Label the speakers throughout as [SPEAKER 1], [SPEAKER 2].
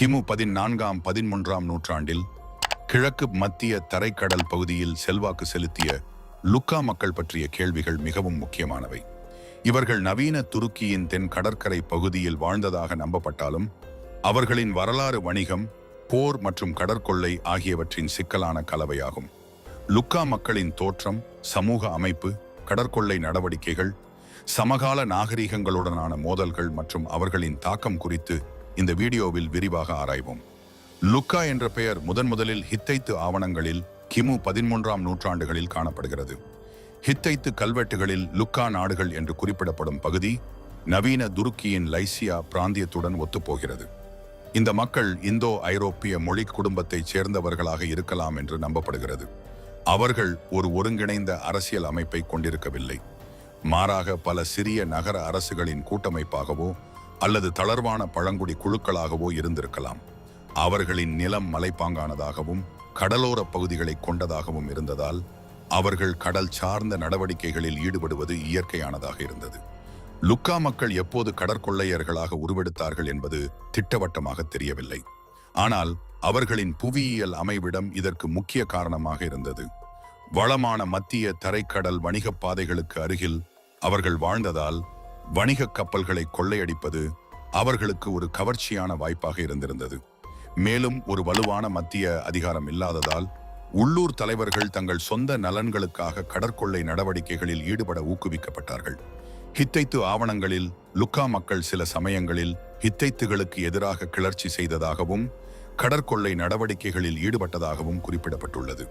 [SPEAKER 1] கிமு பதினான்காம் பதிமூன்றாம் நூற்றாண்டில் கிழக்கு மத்திய தரைக்கடல் பகுதியில் செல்வாக்கு செலுத்திய லுக்கா மக்கள் பற்றிய கேள்விகள் மிகவும் முக்கியமானவை. இவர்கள் நவீன துருக்கியின் தென் கடற்கரை பகுதியில் வாழ்ந்ததாக நம்பப்பட்டாலும் அவர்களின் வரலாறு வணிகம் போர் மற்றும் கடற்கொள்ளை ஆகியவற்றின் சிக்கலான கலவையாகும். லுக்கா மக்களின் தோற்றம் சமூக அமைப்பு கடற்கொள்ளை நடவடிக்கைகள் சமகால நாகரிகங்களுடனான மோதல்கள் மற்றும் அவர்களின் தாக்கம் குறித்து இந்த வீடியோவில் விரிவாக ஆராய்வோம். லுக்கா என்ற பெயர் முதன் முதலில் ஹித்தைத்து ஆவணங்களில் கிமு பதிமூன்றாம் நூற்றாண்டுகளில் காணப்படுகிறது. ஹித்தைத்து கல்வெட்டுகளில் லுக்கா நாடுகள் என்று குறிப்பிடப்படும் பகுதி நவீன துருக்கியின் லைசியா பிராந்தியத்துடன் ஒத்துப்போகிறது. இந்த மக்கள் இந்தோ ஐரோப்பிய மொழி குடும்பத்தைச் சேர்ந்தவர்களாக இருக்கலாம் என்று நம்பப்படுகிறது. அவர்கள் ஒரு ஒருங்கிணைந்த அரசியல் அமைப்பை கொண்டிருக்கவில்லை. மாறாக பல சிறிய நகர அரசுகளின் கூட்டமைப்பாகவோ அல்லது தளர்வான பழங்குடி குழுக்களாகவோ இருந்திருக்கலாம். அவர்களின் நிலம் மலைப்பாங்கானதாகவும் கடலோர பகுதிகளை கொண்டதாகவும் இருந்ததால் அவர்கள் கடல் சார்ந்த நடவடிக்கைகளில் ஈடுபடுவது இயற்கையானதாக இருந்தது. லுக்கா மக்கள் எப்போது கடற்கொள்ளையர்களாக உருவெடுத்தார்கள் என்பது திட்டவட்டமாக தெரியவில்லை. ஆனால் அவர்களின் புவியியல் அமைவிடம் இதற்கு முக்கிய காரணமாக இருந்தது. வளமான மத்திய தரைக்கடல் வணிகப் பாதைகளுக்கு அருகில் அவர்கள் வாழ்ந்ததால் வணிகக் கப்பல்களை கொள்ளையடிப்பது அவர்களுக்கு ஒரு கவர்ச்சியான வாய்ப்பாக இருந்திருந்தது. மேலும் ஒரு வலுவான மத்திய அதிகாரம் இல்லாததால் உள்ளூர் தலைவர்கள் தங்கள் சொந்த நலன்களுக்காக கடற்கொள்ளை நடவடிக்கைகளில் ஈடுபட ஊக்குவிக்கப்பட்டார்கள். ஹித்தைத்து ஆவணங்களில் லுக்கா மக்கள் சில சமயங்களில் ஹித்தைத்துகளுக்கு எதிராக கிளர்ச்சி செய்ததாகவும் கடற்கொள்ளை நடவடிக்கைகளில் ஈடுபட்டதாகவும் குறிப்பிடப்பட்டுள்ளது.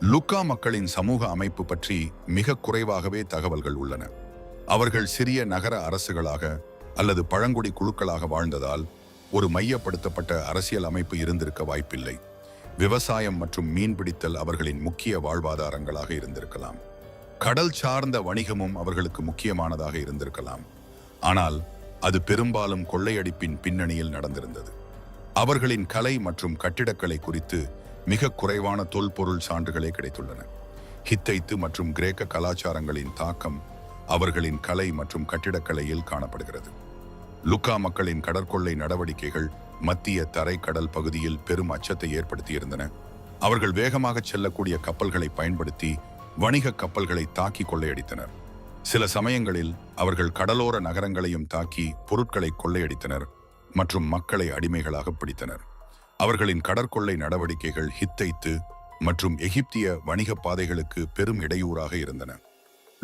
[SPEAKER 1] லுக்கா மக்களின் சமூக அமைப்பு பற்றி மிக குறைவாகவே தகவல்கள் உள்ளன. அவர்கள் சிறிய நகர அரசுகளாக அல்லது பழங்குடி குழுக்களாக வாழ்ந்ததால் ஒரு மையப்படுத்தப்பட்ட அரசியல் அமைப்பு இருந்திருக்க வாய்ப்பில்லை. விவசாயம் மற்றும் மீன்பிடித்தல் அவர்களின் முக்கிய வாழ்வாதாரங்களாக இருந்திருக்கலாம். கடல் சார்ந்த வணிகமும் அவர்களுக்கு முக்கியமானதாக இருந்திருக்கலாம். ஆனால் அது பெரும்பாலும் கொள்ளையடிப்பின் பின்னணியில் நடந்திருந்தது. அவர்களின் கலை மற்றும் கட்டிடக்கலை குறித்து மிக குறைவான தொல்பொருள் சான்றுகளே கிடைத்துள்ளன. ஹித்தைத்து மற்றும் கிரேக்க கலாச்சாரங்களின் தாக்கம் அவர்களின் கலை மற்றும் கட்டிடக்கலையில் காணப்படுகிறது. லுக்கா மக்களின் கடற்கொள்ளை நடவடிக்கைகள் மத்திய தரைக்கடல் பகுதியில் பெரும் அச்சத்தை ஏற்படுத்தியிருந்தன. அவர்கள் வேகமாக செல்லக்கூடிய கப்பல்களை பயன்படுத்தி வணிக கப்பல்களை தாக்கி கொள்ளையடித்தனர். சில சமயங்களில் அவர்கள் கடலோர நகரங்களையும் தாக்கி பொருட்களை கொள்ளையடித்தனர் மற்றும் மக்களை அடிமைகளாக பிடித்தனர். அவர்களின் கடற்கொள்ளை நடவடிக்கைகள் ஹித்தைத்து மற்றும் எகிப்திய வணிக பாதைகளுக்கு பெரும் இடையூறாக இருந்தன.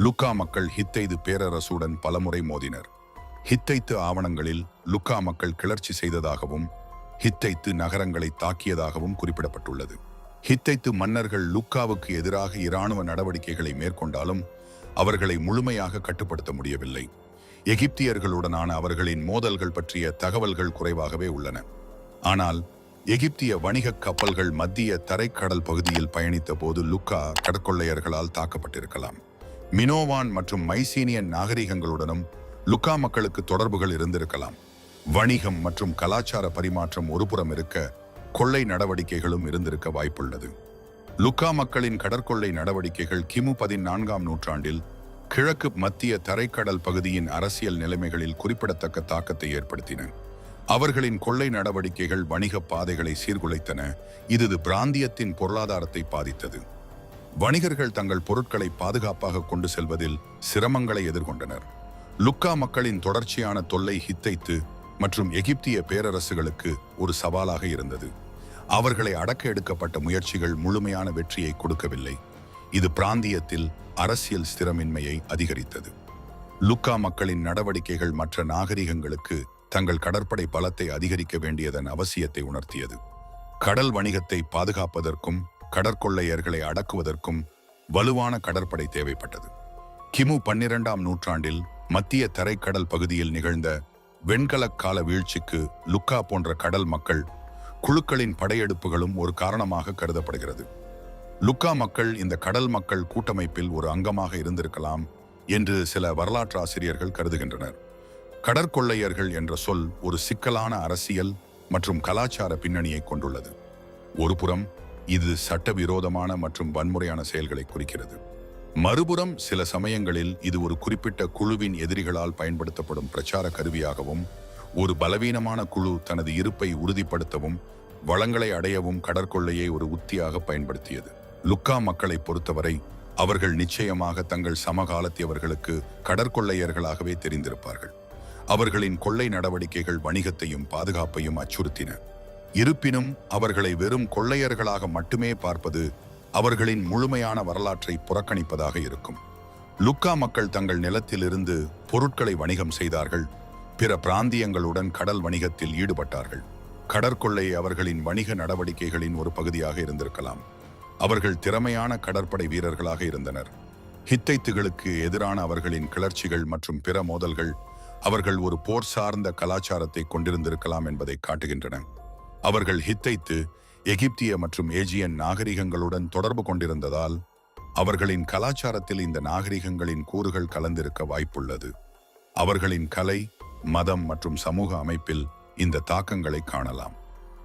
[SPEAKER 1] லுக்கா மக்கள் ஹித்தைது பேரரசுடன் பலமுறை மோதினர். ஹித்தைத்து ஆவணங்களில் லுக்கா மக்கள் கிளர்ச்சி செய்ததாகவும் ஹித்தைத்து நகரங்களை தாக்கியதாகவும் குறிப்பிடப்பட்டுள்ளது. ஹித்தைத்து மன்னர்கள் லுக்காவுக்கு எதிராக இராணுவ நடவடிக்கைகளை மேற்கொண்டாலும் அவர்களை முழுமையாக கட்டுப்படுத்த முடியவில்லை. எகிப்தியர்களுடனான அவர்களின் மோதல்கள் பற்றிய தகவல்கள் குறைவாகவே உள்ளன. ஆனால் எகிப்திய வணிகக் கப்பல்கள் மத்திய தரைக்கடல் பகுதியில் பயணித்த போது லுக்கா கடற்கொள்ளையர்களால் தாக்கப்பட்டிருக்கலாம். மினோவான் மற்றும் மைசீனியன் நாகரிகங்களுடனும் லுக்கா மக்களுக்கு தொடர்புகள் இருந்திருக்கலாம். வணிகம் மற்றும் கலாச்சார பரிமாற்றம் ஒருபுறம் இருக்க கொள்ளை நடவடிக்கைகளும் இருந்திருக்க வாய்ப்புள்ளது. லுக்கா மக்களின் கடற்கொள்ளை நடவடிக்கைகள் கிமு பதினான்காம் நூற்றாண்டில் கிழக்கு மத்திய தரைக்கடல் பகுதியின் அரசியல் நிலைமைகளில் குறிப்பிடத்தக்க தாக்கத்தை ஏற்படுத்தின. அவர்களின் கொள்ளை நடவடிக்கைகள் வணிக பாதைகளை சீர்குலைத்தன. இது பிராந்தியத்தின் பொருளாதாரத்தை பாதித்தது. வணிகர்கள் தங்கள் பொருட்களை பாதுகாப்பாக கொண்டு செல்வதில் சிரமங்களை எதிர்கொண்டனர். லுக்கா மக்களின் தொடர்ச்சியான தொல்லை ஹித்தைத்து மற்றும் எகிப்திய பேரரசுகளுக்கு ஒரு சவாலாக இருந்தது. அவர்களை அடக்க எடுக்கப்பட்ட முயற்சிகள் முழுமையான வெற்றியை கொடுக்கவில்லை. இது பிராந்தியத்தில் அரசியல் ஸ்திரமின்மையை அதிகரித்தது. லுக்கா மக்களின் நடவடிக்கைகள் மற்ற நாகரிகங்களுக்கு தங்கள் கடற்படை பலத்தை அதிகரிக்க வேண்டியதன் அவசியத்தை உணர்த்தியது. கடல் வணிகத்தை பாதுகாப்பதற்கும் கடற்கொள்ளையர்களை அடக்குவதற்கும் வலுவான கடற்படை தேவைப்பட்டது. கிமு பன்னிரண்டாம் நூற்றாண்டில் மத்திய தரைக்கடல் பகுதியில் நிகழ்ந்த வெண்கலக் கால வீழ்ச்சிக்கு லுக்கா போன்ற கடல் மக்கள் குழுக்களின் படையெடுப்புகளும் ஒரு காரணமாக கருதப்படுகிறது. லுக்கா மக்கள் இந்த கடல் மக்கள் கூட்டமைப்பில் ஒரு அங்கமாக இருந்திருக்கலாம் என்று சில வரலாற்றாசிரியர்கள் கருதுகின்றனர். கடற்கொள்ளையர்கள் என்ற சொல் ஒரு சிக்கலான அரசியல் மற்றும் கலாச்சார பின்னணியை கொண்டுள்ளது. ஒருபுறம் இது சட்டவிரோதமான மற்றும் வன்முறையான செயல்களை குறிக்கிறது. மறுபுறம் சில சமயங்களில் இது ஒரு குறிப்பிட்ட குழுவின் எதிரிகளால் பயன்படுத்தப்படும் பிரச்சார கருவியாகவும் ஒரு பலவீனமான குழு தனது இருப்பை உறுதிப்படுத்தவும் வளங்களை அடையவும் கடற்கொள்ளையை ஒரு உத்தியாக பயன்படுத்தியது. லுக்கா மக்களை பொறுத்தவரை அவர்கள் நிச்சயமாக தங்கள் சமகாலத்தியவர்களுக்கு கடற்கொள்ளையர்களாகவே தெரிந்திருப்பார்கள். அவர்களின் கொள்ளை நடவடிக்கைகள் வணிகத்தையும் பாதுகாப்பையும் அச்சுறுத்தின. இருப்பினும் அவர்களை வெறும் கொள்ளையர்களாக மட்டுமே பார்ப்பது அவர்களின் முழுமையான வரலாற்றை புறக்கணிப்பதாக இருக்கும். லுக்கா மக்கள் தங்கள் நிலத்திலிருந்து பொருட்களை வணிகம் செய்தார்கள். பிற பிராந்தியங்களுடன் கடல் வணிகத்தில் ஈடுபட்டார்கள். கடற்கொள்ளை அவர்களின் வணிக நடவடிக்கைகளின் ஒரு பகுதியாக இருந்திருக்கலாம். அவர்கள் திறமையான கடற்படை வீரர்களாக இருந்தனர். ஹித்தைத்துகளுக்கு எதிரான அவர்களின் கிளர்ச்சிகள் மற்றும் பிற மோதல்கள் அவர்கள் ஒரு போர் சார்ந்த கலாச்சாரத்தை கொண்டிருந்திருக்கலாம் என்பதை காட்டுகின்றன. அவர்கள் ஹித்தைத்து எகிப்திய மற்றும் ஏஜியன் நாகரிகங்களுடன் தொடர்பு கொண்டிருந்ததால் அவர்களின் கலாச்சாரத்தில் இந்த நாகரிகங்களின் கூறுகள் கலந்திருக்க வாய்ப்புள்ளது. அவர்களின் கலை மதம் மற்றும் சமூக அமைப்பில் இந்த தாக்கங்களை காணலாம்.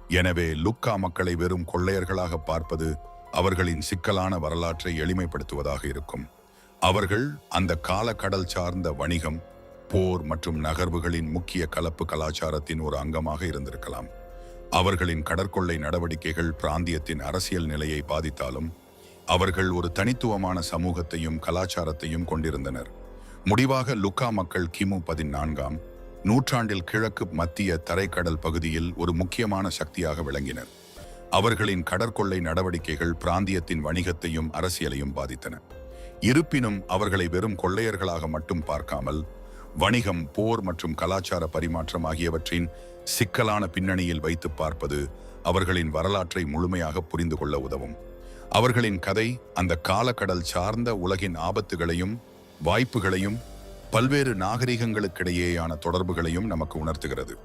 [SPEAKER 1] எனவே லுக்கா மக்களை வெறும் கொள்ளையர்களாக பார்ப்பது அவர்களின் சிக்கலான வரலாற்றை எளிமைப்படுத்துவதாக இருக்கும். அவர்கள் அந்த கால கடல் சார்ந்த வணிகம் போர் மற்றும் நகர்வுகளின் முக்கிய கலப்பு கலாச்சாரத்தின் ஒரு அங்கமாக இருந்திருக்கலாம். அவர்களின் கடற்கொள்ளை நடவடிக்கைகள் பிராந்தியத்தின் அரசியல் நிலையை பாதித்தாலும் அவர்கள் ஒரு தனித்துவமான சமூகத்தையும் கலாச்சாரத்தையும் கொண்டிருந்தனர். முடிவாக லுக்கா மக்கள் கிமு பதினான்காம் நூற்றாண்டில் கிழக்கு மத்திய தரைக்கடல் பகுதியில் ஒரு முக்கியமான சக்தியாக விளங்கினர். அவர்களின் கடற்கொள்ளை நடவடிக்கைகள் பிராந்தியத்தின் வணிகத்தையும் அரசியலையும் பாதித்தன. இருப்பினும் அவர்களை வெறும் கொள்ளையர்களாக மட்டும் பார்க்காமல் வணிகம் போர் மற்றும் கலாச்சார பரிமாற்றம் ஆகியவற்றின் சிக்கலான பின்னணியில் வைத்து பார்ப்பது அவர்களின் வரலாற்றை முழுமையாக புரிந்து கொள்ள உதவும். அவர்களின் கதை அந்த காலக்கடல் சார்ந்த உலகின் ஆபத்துகளையும் வாய்ப்புகளையும் பல்வேறு நாகரிகங்களுக்கிடையேயான தொடர்புகளையும் நமக்கு உணர்த்துகிறது.